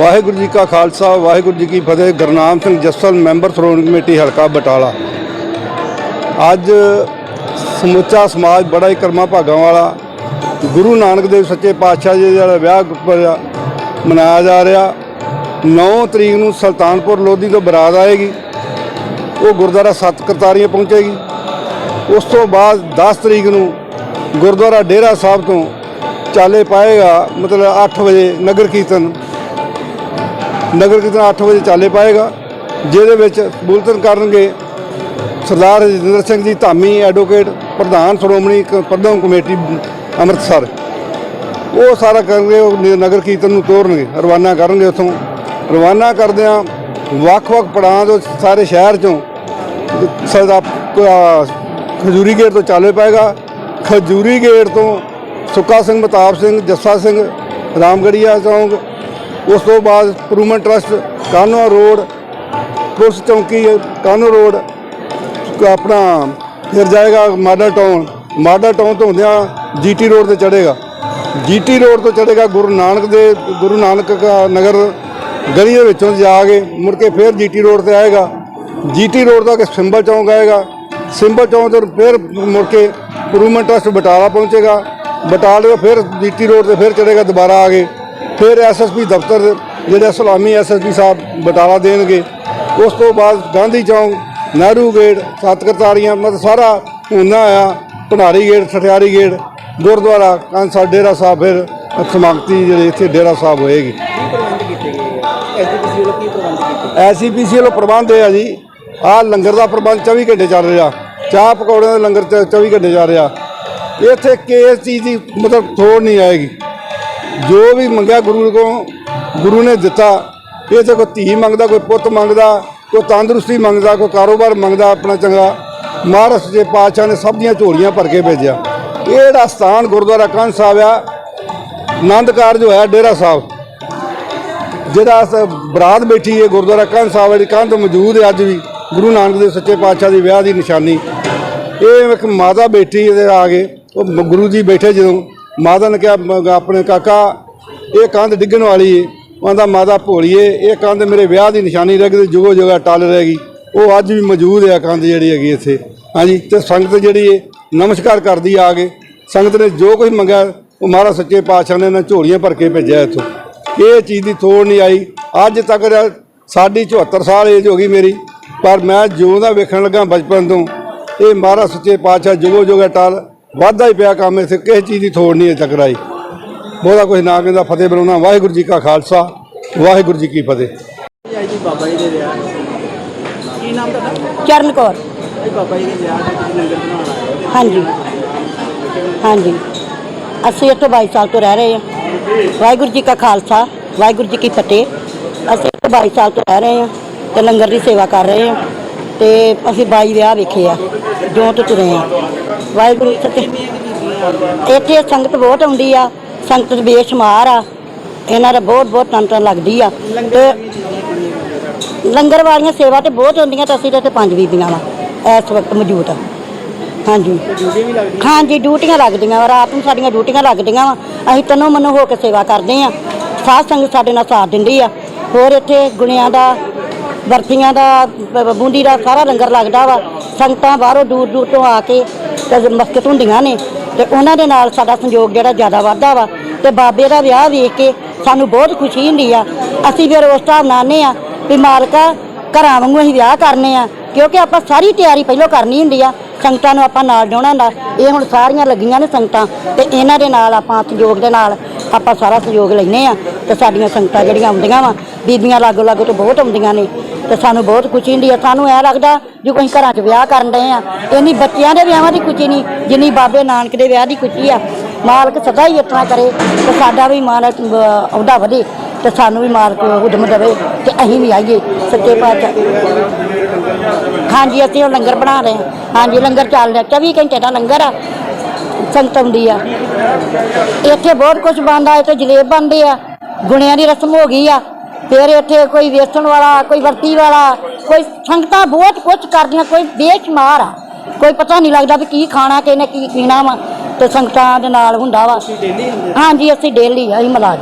ਵਾਹਿਗੁਰੂ ਜੀ ਕਾ ਖਾਲਸਾ, ਵਾਹਿਗੁਰੂ ਜੀ ਕੀ ਫਤਿਹ। ਗੁਰਨਾਮ ਸਿੰਘ ਜੱਸਲ, ਮੈਂਬਰ ਸ਼੍ਰੋਮਣੀ ਕਮੇਟੀ ਹਲਕਾ ਬਟਾਲਾ। ਅੱਜ ਸਮੁੱਚਾ ਸਮਾਜ ਬੜਾ ਹੀ ਕਰਮਾ ਭਾਗਾਂ ਵਾਲਾ, ਗੁਰੂ ਨਾਨਕ ਦੇਵ ਸੱਚੇ ਪਾਤਸ਼ਾਹ ਜੀ ਦਾ ਵਿਆਹ ਗੁਰਪੁਰਬ ਮਨਾਇਆ ਜਾ ਰਿਹਾ। 9 ਤਰੀਕ ਨੂੰ ਸੁਲਤਾਨਪੁਰ ਲੋਧੀ ਤੋਂ ਬਰਾਤ ਆਏਗੀ। ਉਹ ਗੁਰਦੁਆਰਾ ਸੱਤ ਕਰਤਾਰੀਆਂ ਪਹੁੰਚੇਗੀ। ਉਸ ਤੋਂ ਬਾਅਦ 10 ਤਰੀਕ ਨੂੰ ਗੁਰਦੁਆਰਾ ਡੇਰਾ ਸਾਹਿਬ ਤੋਂ ਚਾਲੇ ਪਾਏਗਾ, ਮਤਲਬ 8 ਵਜੇ ਨਗਰ ਕੀਰਤਨ। ਨਗਰ ਕੀਰਤਨ 8 ਵਜੇ ਚਾਲੇ ਪਾਏਗਾ, ਜਿਹਦੇ ਵਿੱਚ ਬੁਲਤਨ ਕਰਨਗੇ ਸਰਦਾਰ ਰਜਿੰਦਰ ਸਿੰਘ ਜੀ ਧਾਮੀ ਐਡਵੋਕੇਟ ਪ੍ਰਧਾਨ ਸ਼੍ਰੋਮਣੀ ਕ- ਪ੍ਰਬੰਧਕ ਕਮੇਟੀ, ਅੰਮ੍ਰਿਤਸਰ। ਉਹ ਸਾਰਾ ਕਰਨਗੇ, ਉਹ ਨਗਰ ਕੀਰਤਨ ਨੂੰ ਤੋਰਨਗੇ, ਰਵਾਨਾ ਕਰਨਗੇ ਉੱਥੋਂ। ਰਵਾਨਾ ਕਰਦਿਆਂ ਵੱਖ-ਵੱਖ ਪੜਾਂ ਤੋਂ ਸਾਰੇ ਸ਼ਹਿਰ ਚੋਂ ਸਰਦਾ ਖਜੂਰੀ ਗੇਟ ਤੋਂ ਚਾਲੇ ਪਾਏਗਾ। ਖਜੂਰੀ ਗੇਟ ਤੋਂ ਸੁੱਕਾ ਸਿੰਘ, ਮਤਾਬ ਸਿੰਘ, ਜੱਸਾ ਸਿੰਘ, ਰਾਮਗੜੀਆ ਚੌਂਕ ਉਸ ਤੋਂ ਬਾਅਦ ਪਰੂਮਨ ਟਰਸਟ ਕਾਨੋ ਰੋਡ, ਪੁਲਿਸ ਚੌਂਕੀ ਕਾਨੋ ਰੋਡ, ਆਪਣਾ ਫਿਰ ਜਾਏਗਾ ਮਾਡਲ ਟਾਊਨ। ਮਾਡਲ ਟਾਊਨ ਤੋਂ ਹੁੰਦਿਆਂ ਜੀਟੀ ਰੋਡ ਤੇ ਚੜੇਗਾ ਜੀਟੀ ਰੋਡ ਤੋਂ ਚੜੇਗਾ ਗੁਰੂ ਨਾਨਕ ਦੇ, ਗੁਰੂ ਨਾਨਕ ਨਗਰ ਗਲੀ ਦੇ ਵਿੱਚੋਂ ਜਾ ਕੇ ਮੁੜ ਕੇ ਫਿਰ ਜੀਟੀ ਰੋਡ ਤੇ ਆਏਗਾ। ਜੀਟੀ ਰੋਡ ਤੋਂ ਕਿ ਸਿੰਬਲ ਚੌਂਕ ਆਏਗਾ। ਸਿੰਬਲ ਚੌਂਕ ਤੋਂ ਫਿਰ ਮੁੜ ਕੇ ਪਰੂਮਨ ਟਰਸਟ ਬਟਾਲਾ ਪਹੁੰਚੇਗਾ। ਬਟਾਲੇ ਤੋਂ ਫਿਰ ਜੀਟੀ ਰੋਡ ਤੇ ਫਿਰ ਚੜੇਗਾ ਦੁਬਾਰਾ ਆ ਕੇ। ਫਿਰ ਐਸਐਸਪੀ ਦਫ਼ਤਰ ਜਿਹੜੇ ਸਲਾਮੀ ਐਸਐਸਪੀ ਸਾਹਿਬ ਬਟਾਲਾ ਦੇਣਗੇ, ਉਸ ਤੋਂ ਬਾਅਦ ਗਾਂਧੀ ਚੌਂਕ, ਨਹਿਰੂ ਗੇਟ ਸਤਕਰਤਾਰੀਆਂ ਮਤਲਬ ਸਾਰਾ ਹੁੰਨਾ ਆ, ਭੰਡਾਰੀ ਗੇਟ ਠਠਿਆਰੀ ਗੇਟ, ਗੁਰਦੁਆਰਾ ਕਾਂਸਾ ਡੇਰਾ ਸਾਹਿਬ, ਫਿਰ ਸਮਾਗਤੀ ਜਿਹੜੇ ਇੱਥੇ ਡੇਰਾ ਸਾਹਿਬ ਹੋਏਗੀ। ਪ੍ਰਬੰਧ ਕੀਤੇ ਗਏ? ਆ ਵੱਲੋਂ ਪ੍ਰਬੰਧ ਕੀਤੇ ਐਸਸੀਪੀਸੀ ਇਹ ਆ ਜੀ। ਆਹ ਲੰਗਰ ਦਾ ਪ੍ਰਬੰਧ 24 ਘੰਟੇ ਚੱਲ ਰਿਹਾ। ਚਾਹ ਪਕੌੜਿਆਂ ਦਾ ਲੰਗਰ ਚ- 24 ਘੰਟੇ ਚੱਲ ਰਿਹਾ। ਇੱਥੇ ਕਿਸ ਚੀਜ਼ ਦੀ ਮਤਲਬ ਥੋੜ ਨਹੀਂ ਆਏਗੀ। ਜੋ ਵੀ ਮੰਗਿਆ ਗੁਰੂ ਕੋਲੋਂ ਗੁਰੂ ਨੇ ਦਿੱਤਾ, ਇਹ ਤਾਂ ਕੋਈ ਧੀ ਮੰਗਦਾ, ਕੋਈ ਪੁੱਤ ਮੰਗਦਾ, ਕੋਈ ਤੰਦਰੁਸਤੀ ਮੰਗਦਾ, ਕੋਈ ਕਾਰੋਬਾਰ ਮੰਗਦਾ ਆਪਣਾ ਚੰਗਾ, ਮਹਾਰਾਜ ਦੇ ਪਾਤਸ਼ਾਹ ਨੇ ਸਭ ਦੀਆਂ ਝੋਲੀਆਂ ਭਰ ਕੇ ਭੇਜਿਆ। ਇਹ ਜਿਹੜਾ ਸਥਾਨ ਗੁਰਦੁਆਰਾ ਕੰਨ ਸਾਹਿਬ ਆ, ਆਨੰਦ ਕਾਰਜ ਹੋਇਆ ਡੇਰਾ ਸਾਹਿਬ। ਜਿਹੜਾ ਸ- ਬਰਾਤ ਬੈਠੀ ਹੈ ਗੁਰਦੁਆਰਾ ਕੰਧ ਸਾਹਿਬ ਦੀ ਕੰਧ ਮੌਜੂਦ ਹੈ ਅੱਜ ਵੀ, ਗੁਰੂ ਨਾਨਕ ਦੇਵ ਸੱਚੇ ਪਾਤਸ਼ਾਹ ਦੀ ਵਿਆਹ ਦੀ ਨਿਸ਼ਾਨੀ। ਇਹ ਇੱਕ ਮਾਤਾ ਬੈਠੀ ਇਹਦੇ ਆ ਗਏ ਉਹ ਗੁਰੂ ਜੀ ਬੈਠੇ ਜਦੋਂ ਮਾਤਾ ਨੇ ਕਿਹਾ ਆਪਣੇ ਕਾਕਾ, ਇਹ ਕੰਧ ਡਿੱਗਣ ਵਾਲੀ ਹੈ ਉਹਦਾ ਮਾਤਾ ਭੋਲੀਏ, ਇਹ ਕੰਧ ਮੇਰੇ ਵਿਆਹ ਦੀ ਨਿਸ਼ਾਨੀ ਰਹਿ ਗਈ ਜੁਗੋ ਜੁਗਾ ਟਲ ਗਈ। ਉਹ ਅੱਜ ਵੀ ਮੌਜੂਦ ਹੈ ਕੰਧ ਜਿਹੜੀ ਹੈਗੀ ਇੱਥੇ। ਹਾਂਜੀ, ਤੇ ਸੰਗਤ ਜਿਹੜੀ ਹੈ ਨਮਸਕਾਰ ਕਰਦੀ ਆ ਕੇ। ਸੰਗਤ ਨੇ ਜੋ ਕੁਝ ਮੰਗਿਆ, ਉਹ ਮਹਾਰਾਜ ਸੱਚੇ ਪਾਤਸ਼ਾਹ ਨੇ ਇਹਨਾਂ ਝੋਲੀਆਂ ਭਰ ਕੇ ਭੇਜਿਆ ਇੱਥੋਂ। ਇਹ ਚੀਜ਼ ਦੀ ਤੋੜ ਨਹੀਂ ਆਈ। ਅੱਜ ਤੱਕ ਰ- ਸਾਡੀ 74 ਸਾਲ ਏਜ ਹੋ ਗਈ ਮੇਰੀ। ਪਰ ਮੈਂ ਜਿਉਂ ਦਾ ਵੇਖਣ ਲੱਗਾ ਬਚਪਨ ਤੋਂ। ਇਹ ਮਹਾਰਾਜ ਸੱਚੇ ਪਾਤਸ਼ਾਹ ਜੁਗੋ ਜੁਗਾ ਟਲ ਵਾਧਾ ਹੀ ਪਿਆ ਕੰਮ ਇੱਥੇ, ਕਿਸੇ ਚੀਜ਼ ਦੀ ਥੋੜ ਨਹੀਂ ਅਜੇ ਤੱਕ ਆਈ ਬਹੁਤਾ ਕੁਝ ਨਾ ਕਹਿੰਦਾ, ਫਤਿਹ ਬਣਾਉਣਾ ਵਾਹਿਗੁਰੂ ਜੀ ਕਾ ਖਾਲਸਾ, ਵਾਹਿਗੁਰੂ ਜੀ ਕੀ ਫਤਿਹ। ਅੱਜ ਜੀ ਬਾਬਾ ਜੀ ਦੇ ਵਿਆਹ ਕੀ ਨਾਮ ਤੁਹਾਡਾ ਚਰਨ ਕੌਰ। ਇਹ ਬਾਬਾ ਜੀ ਦੇ ਵਿਆਹ ਤੇ ਤੁਸੀਂ ਲੰਗਰ ਬਣਾਉਣ ਹਾਂਜੀ। ਹਾਂਜੀ। ਅਸੀਂ ਇੱਥੇ 22 ਸਾਲ ਤੋਂ ਰਹਿ ਰਹੇ ਹਾਂ। ਵਾਹਿਗੁਰੂ ਜੀ ਕਾ ਖਾਲਸਾ, ਵਾਹਿਗੁਰੂ ਜੀ ਕੀ ਫਤਿਹ। ਅਸੀਂ ਇੱਥੇ 22 ਸਾਲ ਤੋਂ ਰਹਿ ਰਹੇ ਹਾਂ ਤੇ ਲੰਗਰ ਦੀ ਸੇਵਾ ਕਰ ਰਹੇ ਹਾਂ ਤੇ ਅਸੀਂ 22 ਵਿਆਹ ਵੇਖੇ ਆ ਜੋ ਤੋਂ ਤੁਰੇ ਆ ਵਾਹਿਗੁਰੂ ਸੱਚੇ ਇੱਥੇ ਸੰਗਤ ਬਹੁਤ ਆਉਂਦੀ ਆ, ਸੰਗਤ ਬੇਸ਼ੁਮਾਰ ਆ। ਇਹਨਾਂ ਦਾ ਬਹੁਤ ਬਹੁਤ ਤਨ ਲੱਗਦੀ ਆ। ਤੇ ਲੰਗਰ ਵਾਲੀਆਂ ਸੇਵਾ ਤੇ ਬਹੁਤ ਹੁੰਦੀਆਂ ਤੇ ਅਸੀਂ ਤੇ ਇੱਥੇ ਪੰਜ ਬੀਬੀਆਂ ਵਾ, ਇਸ ਵਕਤ ਮੌਜੂਦ ਆ। ਹਾਂਜੀ। ਹਾਂਜੀ, ਡਿਊਟੀਆਂ ਲੱਗਦੀਆਂ ਵਾ, ਰਾਤ ਨੂੰ ਸਾਡੀਆਂ ਡਿਊਟੀਆਂ ਲੱਗਦੀਆਂ ਵਾ। ਅਸੀਂ ਤਨੋ ਮਨੋ ਹੋ ਕੇ ਸੇਵਾ ਕਰਦੇ ਆ। ਸਾਧ ਸੰਗਤ ਸਾਡੇ ਨਾਲ ਸਾਥ ਦਿੰਦੀ ਆ। ਹੋਰ ਇੱਥੇ ਗੁਣਿਆਂ ਦਾ, ਵਰਤੀਆਂ ਦਾ ਬੂੰਦੀ ਦਾ ਸਾਰਾ ਲੰਗਰ ਲੱਗਦਾ ਵਾ। ਸੰਗਤਾਂ ਬਾਹਰੋਂ ਦੂਰ ਦੂਰ ਤੋਂ ਆ ਕੇ ਮਸਕਤ ਹੁੰਦੀਆਂ ਨੇ। ਤੇ ਉਹਨਾਂ ਦੇ ਨਾਲ ਸਾਡਾ ਸੰਯੋਗ ਜਿਹੜਾ ਜ਼ਿਆਦਾ ਵੱਧਦਾ ਵਾ। ਤੇ ਬਾਬੇ ਦਾ ਵਿਆਹ ਵੇਖ ਕੇ ਸਾਨੂੰ ਬਹੁਤ ਖੁਸ਼ੀ ਹੁੰਦੀ ਆ। ਅਸੀਂ ਫਿਰ ਉਸ ਹਿਸਾਬ ਨਾਲ ਆਨੇ ਆ ਵੀ ਮਾਲਕਾ ਘਰਾਂ ਵਾਂਗੂ ਅਸੀਂ ਵਿਆਹ ਕਰਨੇ ਆ। ਕਿਉਂਕਿ ਆਪਾਂ ਸਾਰੀ ਤਿਆਰੀ ਪਹਿਲਾਂ ਕਰਨੀ ਹੁੰਦੀ ਆ। ਸੰਗਤਾਂ ਨੂੰ ਆਪਾਂ ਨਾਲ ਜਾਣਾ ਹੁੰਦਾ। ਇਹ ਹੁਣ ਸਾਰੀਆਂ ਲੱਗੀਆਂ ਨੇ ਸੰਗਤਾਂ। ਤੇ ਇਹਨਾਂ ਦੇ ਨਾਲ ਆਪਾਂ ਸਹਿਯੋਗ ਦੇ ਨਾਲ ਆਪਾਂ ਸਾਰਾ ਸਹਿਯੋਗ ਲੈਨੇ ਆ ਤੇ ਸਾਡੀਆਂ ਸੰਗਤਾਂ ਜਿਹੜੀਆਂ ਆਉਂਦੀਆਂ ਵਾ, ਬੀਬੀਆਂ ਲਾਗੋ ਲਾਗੋ ਤੋਂ ਬਹੁਤ ਆਉਂਦੀਆਂ ਨੇ। ਤੇ ਸਾਨੂੰ ਬਹੁਤ ਖੁਸ਼ੀ ਹੁੰਦੀ ਹੈ ਸਾਨੂੰ ਐ ਲੱਗਦਾ ਜੋ ਕੋਈ ਘਰਾਂ 'ਚ ਵਿਆਹ ਕਰਨ ਡਏ ਆ, ਇੰਨੀ ਬੱਚਿਆਂ ਦੇ ਵਿਆਹਾਂ ਦੀ ਖੁਸ਼ੀ ਨਹੀਂ, ਜਿੰਨੀ ਬਾਬੇ ਨਾਨਕ ਦੇ ਵਿਆਹ ਦੀ ਖੁਸ਼ੀ ਆ। ਮਾਲਕ ਸਦਾ ਹੀ ਇਤਨਾ ਕਰੇ ਤੇ ਸਾਡਾ ਵੀ ਮਾਨ ਆਉਂਦਾ ਵਧੇ ਤੇ ਸਾਨੂੰ ਵੀ ਮਾਲਕ ਹੁਦਮ ਦੇਵੇ ਤੇ ਅਸੀਂ ਵੀ ਆਈਏ ਸੱਚੇ ਪਾਤਸ਼ਾਹ। ਹਾਂਜੀ, ਅਸੀਂ ਉਹ ਲੰਗਰ ਬਣਾ ਰਹੇ ਹਾਂ। ਹਾਂਜੀ, ਲੰਗਰ ਚੱਲ ਰਿਹਾ। 24 ਘੰਟੇ ਦਾ ਲੰਗਰ ਆ। ਸੰਗਤ ਆਉਂਦੀ ਆ। ਇੱਥੇ ਬਹੁਤ ਕੁਝ ਬਣਦਾ, ਇੱਥੇ ਜਲੇਬ ਬਣਦੇ ਆ। ਗੁਣਿਆਂ ਦੀ ਰਸਮ ਹੋ ਗਈ ਆ। ਫਿਰ ਇੱਥੇ ਕੋਈ ਵੇਚਣ ਵਾਲਾ ਕੋਈ ਵਰਤੀ ਵਾਲਾ ਕੋਈ ਸੰਗਤਾਂ ਬਹੁਤ ਕੁਝ ਕਰਦੀਆਂ ਕੋਈ ਬੇਸ਼ੁਮਾਰ ਆ। ਕੋਈ ਪਤਾ ਨਹੀਂ ਲੱਗਦਾ ਵੀ ਕੀ ਖਾਣਾ ਕਿਹਨੇ ਕੀ ਪੀਣਾ ਵਾ ਤੇ ਸੰਗਤਾਂ ਦੇ ਨਾਲ ਹੁੰਦਾ ਵਾ। ਹਾਂਜੀ ਅਸੀਂ ਡੇਲੀ ਅਸੀਂ ਮਲਾਜ